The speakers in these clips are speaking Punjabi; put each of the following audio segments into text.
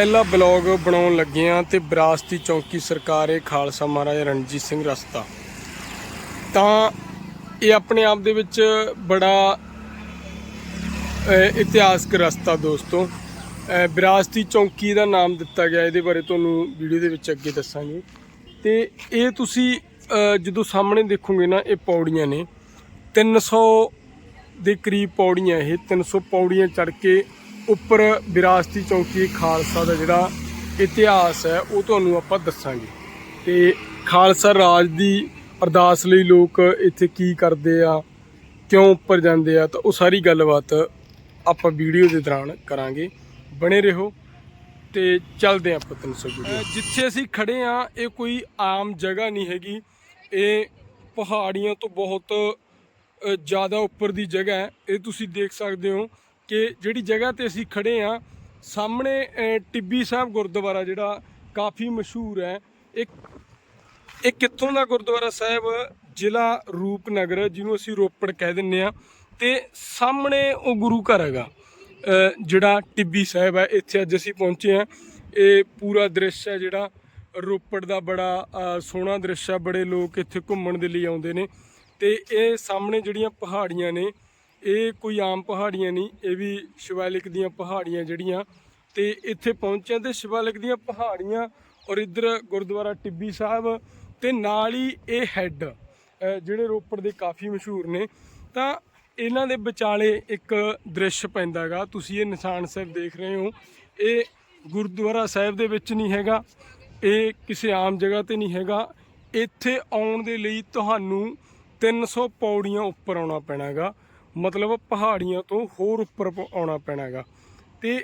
ਪਹਿਲਾ ਬਲੌਗ ਬਣਾਉਣ ਲੱਗੇ ਆ ਤੇ ਵਿਰਾਸਤੀ ਚੌਂਕੀ ਸਰਕਾਰ ਇਹ ਖਾਲਸਾ ਮਹਾਰਾਜਾ ਰਣਜੀਤ ਸਿੰਘ ਰਸਤਾ। ਤਾਂ ਇਹ ਆਪਣੇ ਆਪ ਦੇ ਵਿੱਚ ਬੜਾ ਇਤਿਹਾਸਕ ਰਸਤਾ ਦੋਸਤੋ। ਵਿਰਾਸਤੀ ਚੌਂਕੀ ਦਾ ਨਾਮ ਦਿੱਤਾ ਗਿਆ, ਇਹਦੇ ਬਾਰੇ ਤੁਹਾਨੂੰ ਵੀਡੀਓ ਦੇ ਵਿੱਚ ਅੱਗੇ ਦੱਸਾਂਗੇ। ਤੇ ਇਹ ਤੁਸੀਂ ਜਦੋਂ ਸਾਹਮਣੇ ਦੇਖੋਗੇ ਨਾ, ਇਹ ਪੌੜੀਆਂ ਨੇ। 300 ਦੇ ਕਰੀਬ ਪੌੜੀਆਂ ਇਹ 300 ਪੌੜੀਆਂ ਚੜ ਕੇ ਉੱਪਰ ਵਿਰਾਸਤੀ ਚੌਂਕੀ ਖਾਲਸਾ ਦਾ ਜਿਹੜਾ ਇਤਿਹਾਸ ਹੈ, ਉਹ ਤੁਹਾਨੂੰ ਆਪਾਂ ਦੱਸਾਂਗੇ। ਤੇ ਖਾਲਸਾ ਰਾਜ ਦੀ ਅਰਦਾਸ ਲਈ ਲੋਕ ਇੱਥੇ ਕੀ ਕਰਦੇ ਆ, ਕਿਉਂ ਉੱਪਰ ਜਾਂਦੇ ਆ, ਤਾਂ ਉਹ ਸਾਰੀ ਗੱਲਬਾਤ ਆਪਾਂ ਵੀਡੀਓ ਦੇ ਦੌਰਾਨ ਕਰਾਂਗੇ। ਬਣੇ ਰਹੋ ਤੇ ਚੱਲਦੇ ਆਪਾਂ 300 ਵੀਡੀਓ। ਜਿੱਥੇ ਅਸੀਂ ਖੜੇ ਆ, ਇਹ ਕੋਈ ਆਮ ਜਗ੍ਹਾ ਨਹੀਂ ਹੈਗੀ। ਇਹ ਪਹਾੜੀਆਂ ਤੋਂ ਬਹੁਤ ਜ਼ਿਆਦਾ ਉੱਪਰ ਦੀ ਜਗ੍ਹਾ ਹੈ। ਇਹ ਤੁਸੀਂ ਦੇਖ ਸਕਦੇ ਹੋ ਕਿ ਜਿਹੜੀ ਜਗ੍ਹਾ ਤੇ ਅਸੀਂ ਖੜੇ ਆ, ਸਾਹਮਣੇ ਟਿੱਬੀ ਸਾਹਿਬ ਗੁਰਦੁਆਰਾ ਜਿਹੜਾ ਕਾਫੀ ਮਸ਼ਹੂਰ ਹੈ। ਇੱਕ ਇਹ ਕਿੱਥੋਂ ਦਾ ਗੁਰਦੁਆਰਾ ਸਾਹਿਬ? ਜ਼ਿਲ੍ਹਾ ਰੂਪਨਗਰ, ਜਿਹਨੂੰ ਅਸੀਂ ਰੋਪੜ ਕਹਿ ਦਿੰਨੇ ਆ। ਤੇ ਸਾਹਮਣੇ ਉਹ ਗੁਰੂ ਘਰ ਹੈਗਾ ਜਿਹੜਾ ਟਿੱਬੀ ਸਾਹਿਬ ਹੈ। ਇੱਥੇ ਅੱਜ ਅਸੀਂ ਪਹੁੰਚੇ ਆ। ਇਹ ਪੂਰਾ ਦ੍ਰਿਸ਼ ਹੈ ਜਿਹੜਾ ਰੋਪੜ ਦਾ ਬੜਾ ਸੋਹਣਾ ਦ੍ਰਿਸ਼ ਹੈ। ਬੜੇ ਲੋਕ ਇੱਥੇ ਘੁੰਮਣ ਦੇ ਲਈ ਆਉਂਦੇ ਨੇ। ਤੇ ਇਹ ਸਾਹਮਣੇ ਜਿਹੜੀਆਂ ਪਹਾੜੀਆਂ ਨੇ ਇਹ ਕੋਈ ਆਮ ਪਹਾੜੀਆਂ ਨਹੀਂ, ਇਹ ਵੀ ਸ਼ਿਵਾਲਿਕ ਦੀਆਂ ਪਹਾੜੀਆਂ ਜਿਹੜੀਆਂ। ਤੇ ਇੱਥੇ ਪਹੁੰਚਿਆ ਤੇ ਸ਼ਿਵਾਲਿਕ ਦੀਆਂ ਪਹਾੜੀਆਂ ਔਰ ਇੱਧਰ ਗੁਰਦੁਆਰਾ ਟਿੱਬੀ ਸਾਹਿਬ ਤੇ ਨਾਲ ਹੀ ਇਹ ਹੈੱਡ ਜਿਹੜੇ ਰੋਪੜ ਦੇ ਕਾਫੀ ਮਸ਼ਹੂਰ ਨੇ। ਤਾਂ ਇਹਨਾਂ ਦੇ ਵਿਚਾਲੇ ਇੱਕ ਦ੍ਰਿਸ਼ ਪੈਂਦਾਗਾ ਤੁਸੀਂ ਇਹ ਨਿਸ਼ਾਨ ਸਾਹਿਬ ਦੇਖ ਰਹੇ ਹੋ। ਇਹ ਗੁਰਦੁਆਰਾ ਸਾਹਿਬ ਦੇ ਵਿੱਚ ਨਹੀਂ ਹੈਗਾ, ਇਹ ਕਿਸੇ ਆਮ ਜਗ੍ਹਾ ਤੇ ਨਹੀਂ ਹੈਗਾ। ਇੱਥੇ ਆਉਣ ਦੇ ਲਈ ਤੁਹਾਨੂੰ 300 ਪੌੜੀਆਂ ਉੱਪਰ ਆਉਣਾ ਪੈਣਾਗਾ ਮਤਲਬ ਪਹਾੜੀਆਂ ਤੋਂ ਹੋਰ ਉੱਪਰ ਪ- ਆਉਣਾ ਪੈਣਾਗਾ ਤੇ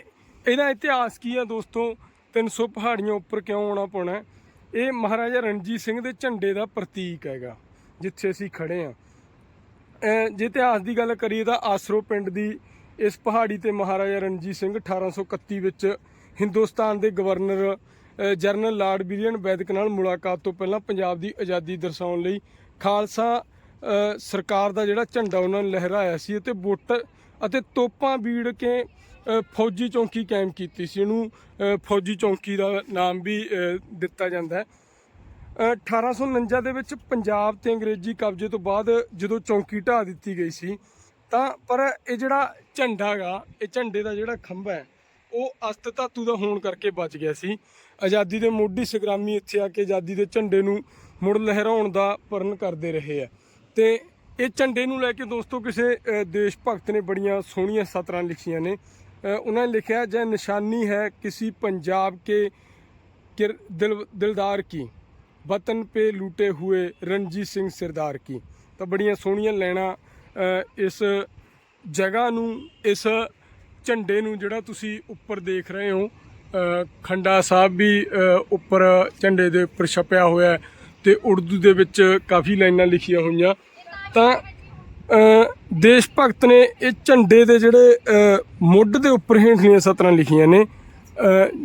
ਇਹਦਾ ਇਤਿਹਾਸ ਕੀ ਆ ਦੋਸਤੋ? 300 ਪਹਾੜੀਆਂ ਉੱਪਰ ਕਿਉਂ ਆਉਣਾ ਪੈਣਾ ਇਹ ਮਹਾਰਾਜਾ ਰਣਜੀਤ ਸਿੰਘ ਦੇ ਝੰਡੇ ਦਾ ਪ੍ਰਤੀਕ ਹੈਗਾ ਜਿੱਥੇ ਅਸੀਂ ਖੜੇ ਆ ਜੇ ਇਤਿਹਾਸ ਦੀ ਗੱਲ ਕਰੀਏ ਤਾਂ ਆਸਰੋ ਪਿੰਡ ਦੀ ਇਸ ਪਹਾੜੀ ਤੇ ਮਹਾਰਾਜਾ ਰਣਜੀਤ ਸਿੰਘ 1831 ਵਿੱਚ ਹਿੰਦੁਸਤਾਨ ਦੇ governor uh, general lord William ਵੈਦਿਕ ਨਾਲ ਮੁਲਾਕਾਤ ਤੋਂ ਪਹਿਲਾਂ ਪੰਜਾਬ ਦੀ ਆਜ਼ਾਦੀ ਦਰਸਾਉਣ ਲਈ ਖਾਲਸਾ ਸਰਕਾਰ ਦਾ ਜਿਹੜਾ ਝੰਡਾ ਉਹਨਾਂ ਨੇ ਲਹਿਰਾਇਆ ਸੀ ਅਤੇ ਬੁੱਟ ਅਤੇ ਤੋਪਾਂ ਬੀੜ ਕੇ ਫੌਜੀ ਚੌਂਕੀ ਕਾਇਮ ਕੀਤੀ ਸੀ। ਇਹਨੂੰ ਫੌਜੀ ਚੌਂਕੀ ਦਾ ਨਾਮ ਵੀ ਦਿੱਤਾ ਜਾਂਦਾ ਹੈ। ਅ, 1849 ਦੇ ਵਿੱਚ ਪੰਜਾਬ ਤੇ ਅੰਗਰੇਜ਼ੀ ਕਬਜ਼ੇ ਤੋਂ ਬਾਅਦ ਜਦੋਂ ਚੌਂਕੀ ਢਾਹ ਦਿੱਤੀ ਗਈ ਸੀ ਤਾਂ ਪਰ ਇਹ ਜਿਹੜਾ ਝੰਡਾ ਗਾ ਇਹ ਝੰਡੇ ਦਾ ਜਿਹੜਾ ਖੰਭਾ ਹੈ ਉਹ ਅਸਤ ਧਾਤੂ ਦਾ ਹੋਣ ਕਰਕੇ ਬਚ ਗਿਆ ਸੀ। ਆਜ਼ਾਦੀ ਦੇ ਮੋਢੀ ਸੰਗਰਾਮੀ ਇੱਥੇ ਆ ਕੇ ਆਜ਼ਾਦੀ ਦੇ ਝੰਡੇ ਨੂੰ ਮੁੜ ਲਹਿਰਾਉਣ ਦਾ ਪਰਨ ਕਰਦੇ ਰਹੇ ਆ। ਤੇ ਇਹ ਝੰਡੇ ਨੂੰ ਲੈ ਕੇ ਦੋਸਤੋ ਕਿਸੇ ਦੇਸ਼ ਭਗਤ ਨੇ ਬੜੀਆਂ ਸੋਹਣੀਆਂ ਸਤਰਾਂ ਲਿਖੀਆਂ ਨੇ। ਉਹਨਾਂ ਨੇ ਲਿਖਿਆ, ਜੈ ਨਿਸ਼ਾਨੀ ਹੈ ਕਿਸੇ ਪੰਜਾਬ ਕੇ ਦਿਲ, ਦਿਲਦਾਰ ਕੀ। ਵਤਨ ਪੇ ਲੂਟੇ ਹੋਏ ਰਣਜੀਤ ਸਿੰਘ ਸਰਦਾਰ ਕੀ। ਤਾਂ ਬੜੀਆਂ ਸੋਹਣੀਆਂ ਲੈਣਾ ਇਸ ਜਗ੍ਹਾ ਨੂੰ, ਇਸ ਝੰਡੇ ਨੂੰ ਜਿਹੜਾ ਤੁਸੀਂ ਉੱਪਰ ਦੇਖ ਰਹੇ ਹੋ ਖੰਡਾ ਸਾਹਿਬ ਵੀ ਉੱਪਰ ਝੰਡੇ ਦੇ ਉੱਪਰ ਛਪਿਆ ਹੋਇਆ ਹੈ। ਤੇ ਉਰਦੂ ਦੇ ਵਿੱਚ ਕਾਫੀ ਲਾਈਨਾਂ ਲਿਖੀਆਂ ਹੋਈਆਂ। ਤਾਂ ਦੇਸ਼ ਭਗਤ ਨੇ ਇਹ ਝੰਡੇ ਦੇ ਜਿਹੜੇ ਮੁੱਢ ਦੇ ਉੱਪਰ ਹੇਠਲੀਆਂ ਸਤਰਾਂ ਲਿਖੀਆਂ ਨੇ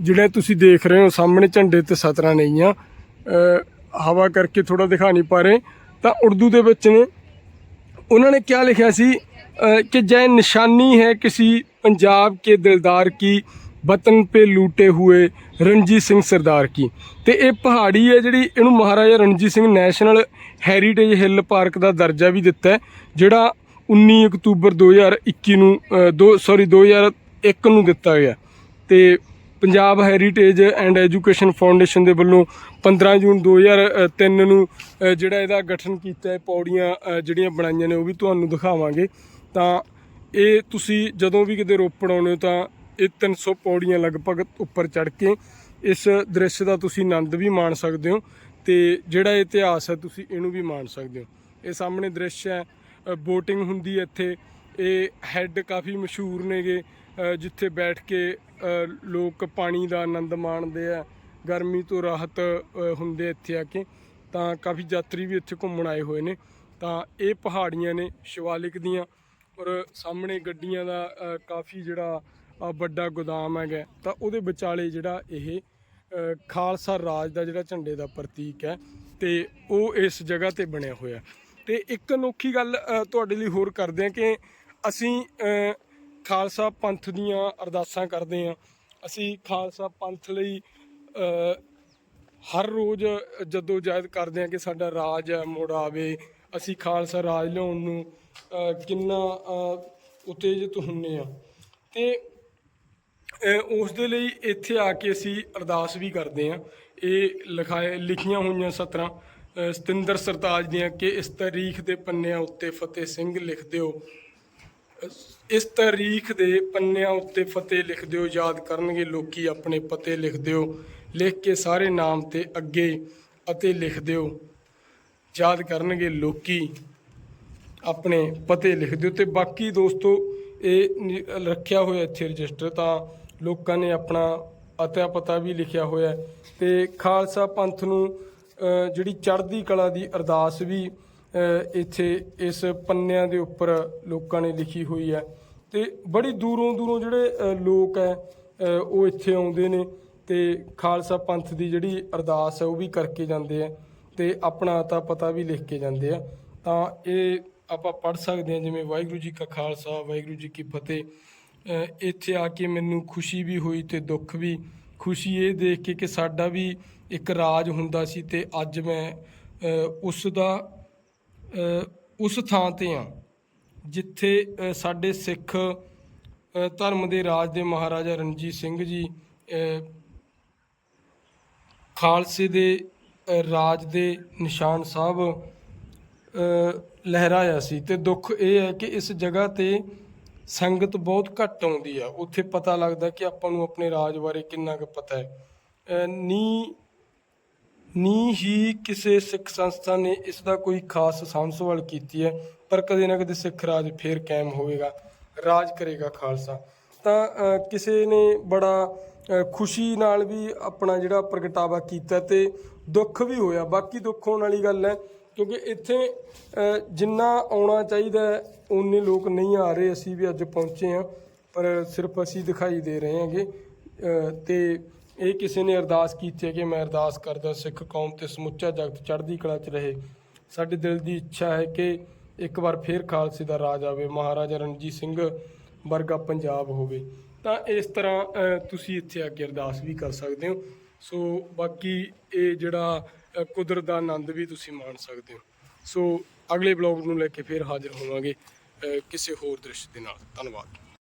ਜਿਹੜਾ ਤੁਸੀਂ ਦੇਖ ਰਹੇ ਹੋ ਸਾਹਮਣੇ ਝੰਡੇ ਤੇ ਸਤਰਾਂ ਨਹੀਂਆਂ ਹਵਾ ਕਰਕੇ ਥੋੜਾ ਦਿਖਾ ਨਹੀਂ ਪਾ ਰਹੇ। ਤਾਂ ਉਰਦੂ ਦੇ ਵਿੱਚ ਨੇ, ਉਹਨਾਂ ਨੇ ਕੀ ਲਿਖਿਆ ਸੀ? ਕਿ ਜੈ ਨਿਸ਼ਾਨੀ ਹੈ ਕਿਸੇ ਪੰਜਾਬ ਕੇ ਦਿਲਦਾਰ ਕੀ ਵਤਨ ਪੇ ਲੂਟੇ ਹੋਏ ਰਣਜੀਤ ਸਿੰਘ ਸਰਦਾਰ ਕੀ। ਤੇ ਇਹ ਪਹਾੜੀ ਹੈ ਜਿਹੜੀ ਇਹਨੂੰ Maharaja Ranjit Singh national heritage hill park ਦਾ ਦਰਜਾ ਵੀ ਦਿੱਤਾ ਜਿਹੜਾ 19 ਅਕਤੂਬਰ 2021 ਨੂੰ ਅ, ਦੋ ਸੌਰੀ 2001 ਨੂੰ ਦਿੱਤਾ ਗਿਆ। ਤੇ Punjab heritage and education foundation ਦੇ ਵੱਲੋਂ 15 ਜੂਨ 2003 ਨੂੰ ਜਿਹੜਾ ਇਹਦਾ ਗਠਨ ਕੀਤਾ ਹੈ ਪੌੜੀਆਂ ਜਿਹੜੀਆਂ ਬਣਾਈਆਂ ਨੇ ਉਹ ਵੀ ਤੁਹਾਨੂੰ ਦਿਖਾਵਾਂਗੇ। ਤਾਂ ਇਹ ਤੁਸੀਂ ਜਦੋਂ ਵੀ ਕਿਤੇ ਰੋਪੜ ਆਉਂਦੇ ਹੋ ਤਾਂ ਇਹ 300 ਪੌੜੀਆਂ ਲਗਭਗ ਉੱਪਰ ਚੜ ਕੇ ਇਸ ਦ੍ਰਿਸ਼ ਦਾ ਤੁਸੀਂ ਆਨੰਦ ਵੀ ਮਾਣ ਸਕਦੇ ਹੋ ਤੇ ਜਿਹੜਾ ਇਹ ਇਤਿਹਾਸ ਹੈ ਤੁਸੀਂ ਇਹਨੂੰ ਵੀ ਮਾਣ ਸਕਦੇ ਹੋ। ਇਹ ਸਾਹਮਣੇ ਦ੍ਰਿਸ਼ ਹੈ ਬੋਟਿੰਗ ਹੁੰਦੀ ਹੈ ਇੱਥੇ। ਇਹ ਹੈੱਡ ਕਾਫੀ ਮਸ਼ਹੂਰ ਨੇਗੇ ਜਿੱਥੇ ਬੈਠ ਕੇ ਲੋਕ ਪਾਣੀ ਦਾ ਆਨੰਦ ਮਾਣਦੇ ਆ, ਗਰਮੀ ਤੋਂ ਰਾਹਤ ਹੁੰਦੇ ਇੱਥੇ ਆ ਕੇ। ਤਾਂ ਕਾਫੀ ਯਾਤਰੀ ਵੀ ਇੱਥੇ ਘੁੰਮਣ ਆਏ ਹੋਏ ਨੇ। ਤਾਂ ਇਹ ਪਹਾੜੀਆਂ ਨੇ ਸ਼ਿਵਾਲਿਕ ਦੀਆਂ ਔਰ ਸਾਹਮਣੇ ਗੱਡੀਆਂ ਦਾ ਕਾਫੀ ਜਿਹੜਾ ਵੱਡਾ ਗੋਦਾਮ ਹੈਗਾ ਤਾਂ ਉਹਦੇ ਵਿਚਾਲੇ ਜਿਹੜਾ ਇਹ ਖਾਲਸਾ ਰਾਜ ਦਾ ਜਿਹੜਾ ਝੰਡੇ ਦਾ ਪ੍ਰਤੀਕ ਹੈ ਤੇ ਉਹ ਇਸ ਜਗ੍ਹਾ ਤੇ ਬਣਿਆ ਹੋਇਆ ਤੇ ਇੱਕ ਅਨੋਖੀ ਗੱਲ ਤੁਹਾਡੇ ਲਈ ਹੋਰ ਕਰਦੇ ਹਾਂ ਕਿ ਅਸੀਂ ਖਾਲਸਾ ਪੰਥ ਦੀਆਂ ਅਰਦਾਸਾਂ ਕਰਦੇ ਹਾਂ। ਅਸੀਂ ਖਾਲਸਾ ਪੰਥ ਲਈ ਹਰ ਰੋਜ਼ ਜਦੋਂ ਜਾਇਦ ਕਰਦੇ ਹਾਂ ਕਿ ਸਾਡਾ ਰਾਜ ਹੈ, ਮੁੜ ਆਵੇ, ਅਸੀਂ ਖਾਲਸਾ ਰਾਜ ਲਿਆਉਣ ਨੂੰ ਕਿੰਨਾ ਉਤੇਜਿਤ ਹੁੰਨੇ ਆ ਤੇ ਉਸ ਦੇ ਲਈ ਇੱਥੇ ਆ ਕੇ ਅਸੀਂ ਅਰਦਾਸ ਵੀ ਕਰਦੇ ਹਾਂ। ਇਹ ਲਿਖਾਏ ਲਿਖੀਆਂ ਹੋਈਆਂ ਸਤਰਾਂ ਸਤਿੰਦਰ ਸਰਤਾਜ ਦੀਆਂ ਕਿ ਇਸ ਤਾਰੀਖ ਦੇ ਪੰਨਿਆਂ ਉੱਤੇ ਫਤਿਹ ਸਿੰਘ ਲਿਖ ਦਿਓ। ਇਸ ਤਾਰੀਖ ਦੇ ਪੰਨਿਆਂ ਉੱਤੇ ਫਤਿਹ ਲਿਖ ਦਿਓ, ਯਾਦ ਕਰਨਗੇ ਲੋਕੀ ਆਪਣੇ ਪਤੇ ਲਿਖ ਦਿਓ। ਲਿਖ ਕੇ ਸਾਰੇ ਨਾਮ ਤੇ ਅੱਗੇ ਅਤੇ ਲਿਖ ਦਿਓ। ਯਾਦ ਕਰਨਗੇ ਲੋਕੀ ਆਪਣੇ ਪਤੇ ਲਿਖ ਦਿਓ। ਤੇ ਬਾਕੀ ਦੋਸਤੋ, ਇਹ ਰੱਖਿਆ ਹੋਇਆ ਇੱਥੇ ਰਜਿਸਟਰ ਤਾਂ ਲੋਕਾਂ ਨੇ ਆਪਣਾ ਅਤਾ ਪਤਾ ਵੀ ਲਿਖਿਆ ਹੋਇਆ ਹੈ। ਤੇ ਖਾਲਸਾ ਪੰਥ ਨੂੰ ਜਿਹੜੀ ਚੜ੍ਹਦੀ ਕਲਾ ਦੀ ਅਰਦਾਸ ਵੀ ਇੱਥੇ ਇਸ ਪੰਨਿਆਂ ਦੇ ਉੱਪਰ ਲੋਕਾਂ ਨੇ ਲਿਖੀ ਹੋਈ ਹੈ। ਤੇ ਬੜੀ ਦੂਰੋਂ ਦੂਰੋਂ ਜਿਹੜੇ ਲੋਕ ਹੈ ਉਹ ਇੱਥੇ ਆਉਂਦੇ ਨੇ ਤੇ ਖਾਲਸਾ ਪੰਥ ਦੀ ਜਿਹੜੀ ਅਰਦਾਸ ਹੈ ਉਹ ਵੀ ਕਰਕੇ ਜਾਂਦੇ ਆ ਤੇ ਆਪਣਾ ਅਤਾ ਪਤਾ ਵੀ ਲਿਖ ਕੇ ਜਾਂਦੇ ਆ। ਤਾਂ ਇਹ ਆਪਾਂ ਪੜ ਸਕਦੇ ਹਾਂ ਜਿਵੇਂ ਵਾਹਿਗੁਰੂ ਜੀ ਕਾ ਖਾਲਸਾ, ਵਾਹਿਗੁਰੂ ਜੀ ਕੀ ਫਤਿਹ। ਇੱਥੇ ਆ ਕੇ ਮੈਨੂੰ ਖੁਸ਼ੀ ਵੀ ਹੋਈ ਤੇ ਦੁੱਖ ਵੀ। ਖੁਸ਼ੀ ਇਹ ਦੇਖ ਕੇ ਕਿ ਸਾਡਾ ਵੀ ਇੱਕ ਰਾਜ ਹੁੰਦਾ ਸੀ ਤੇ ਅੱਜ ਮੈਂ ਅ, ਉਸ ਦਾ ਉਸ ਥਾਂ ਤੇ ਆ ਜਿੱਥੇ ਸਾਡੇ ਸਿੱਖ ਧਰਮ ਦੇ ਰਾਜ ਦੇ ਮਹਾਰਾਜਾ ਰਣਜੀਤ ਸਿੰਘ ਜੀ ਖਾਲਸੇ ਦੇ ਰਾਜ ਦੇ ਨਿਸ਼ਾਨ ਸਾਹਿਬ ਲਹਿਰਾਇਆ ਸੀ ਤੇ ਦੁੱਖ ਇਹ ਹੈ ਕਿ ਇਸ ਜਗ੍ਹਾ ਤੇ ਸੰਗਤ ਬਹੁਤ ਘੱਟ ਆਉਂਦੀ ਆ। ਉੱਥੇ ਪਤਾ ਲੱਗਦਾ ਕਿ ਆਪਾਂ ਨੂੰ ਆਪਣੇ ਰਾਜ ਬਾਰੇ ਕਿੰਨਾ ਕੁ ਪਤਾ ਹੈ। ਅ, ਨੀ ਨੀ ਹੀ ਕਿਸੇ ਸਿੱਖ ਸੰਸਥਾ ਨੇ ਇਸ ਦਾ ਕੋਈ ਖਾਸ ਸਾਂਭ ਸੰਭਾਲ ਕੀਤੀ ਹੈ ਪਰ ਕਦੇ ਨਾ ਕਦੇ ਸਿੱਖ ਰਾਜ ਫੇਰ ਕਾਇਮ ਹੋਵੇਗਾ ਰਾਜ ਕਰੇਗਾ ਖਾਲਸਾ। ਤਾਂ ਅ, ਕਿਸੇ ਨੇ ਬੜਾ ਅ, ਖੁਸ਼ੀ ਨਾਲ ਵੀ ਆਪਣਾ ਜਿਹੜਾ ਪ੍ਰਗਟਾਵਾ ਕੀਤਾ ਤੇ ਦੁੱਖ ਵੀ ਹੋਇਆ। ਬਾਕੀ ਦੁੱਖ ਹੋਣ ਵਾਲੀ ਗੱਲ ਹੈ ਕਿਉਂਕਿ ਇੱਥੇ ਜਿੰਨਾ ਆਉਣਾ ਚਾਹੀਦਾ ਉਨੇ ਲੋਕ ਨਹੀਂ ਆ ਰਹੇ। ਅਸੀਂ ਵੀ ਅੱਜ ਪਹੁੰਚੇ ਹਾਂ ਪਰ ਸਿਰਫ ਅਸੀਂ ਦਿਖਾਈ ਦੇ ਰਹੇ ਹਾਂਗੇ। ਅ, ਤੇ ਇਹ ਕਿਸੇ ਨੇ ਅਰਦਾਸ ਕੀਤੀ ਹੈ ਕਿ ਮੈਂ ਅਰਦਾਸ ਕਰਦਾ ਸਿੱਖ ਕੌਮ ਤੇ ਸਮੁੱਚਾ ਜਗਤ ਚੜ੍ਹਦੀ ਕਲਾ 'ਚ ਰਹੇ। ਸਾਡੇ ਦਿਲ ਦੀ ਇੱਛਾ ਹੈ ਕਿ ਇੱਕ ਵਾਰ ਫੇਰ ਖਾਲਸੇ ਦਾ ਰਾਜ ਆਵੇ ਮਹਾਰਾਜਾ ਰਣਜੀਤ ਸਿੰਘ ਵਰਗਾ ਪੰਜਾਬ ਹੋਵੇ। ਤਾਂ ਇਸ ਤਰ੍ਹਾਂ ਤੁਸੀਂ ਇੱਥੇ ਆ ਕੇ ਅਰਦਾਸ ਵੀ ਕਰ ਸਕਦੇ ਹੋ। ਸੋ ਬਾਕੀ ਇਹ ਜਿਹੜਾ ਕੁਦਰਤ ਦਾ ਆਨੰਦ ਵੀ ਤੁਸੀਂ ਮਾਣ ਸਕਦੇ ਹੋ। ਸੋ ਅਗਲੇ ਬਲੌਗ ਨੂੰ ਲੈ ਕੇ ਫਿਰ ਹਾਜ਼ਰ ਹੋਵਾਂਗੇ। ਕਿਸੇ ਹੋਰ ਦ੍ਰਿਸ਼ ਦੇ ਨਾਲ। ਧੰਨਵਾਦ।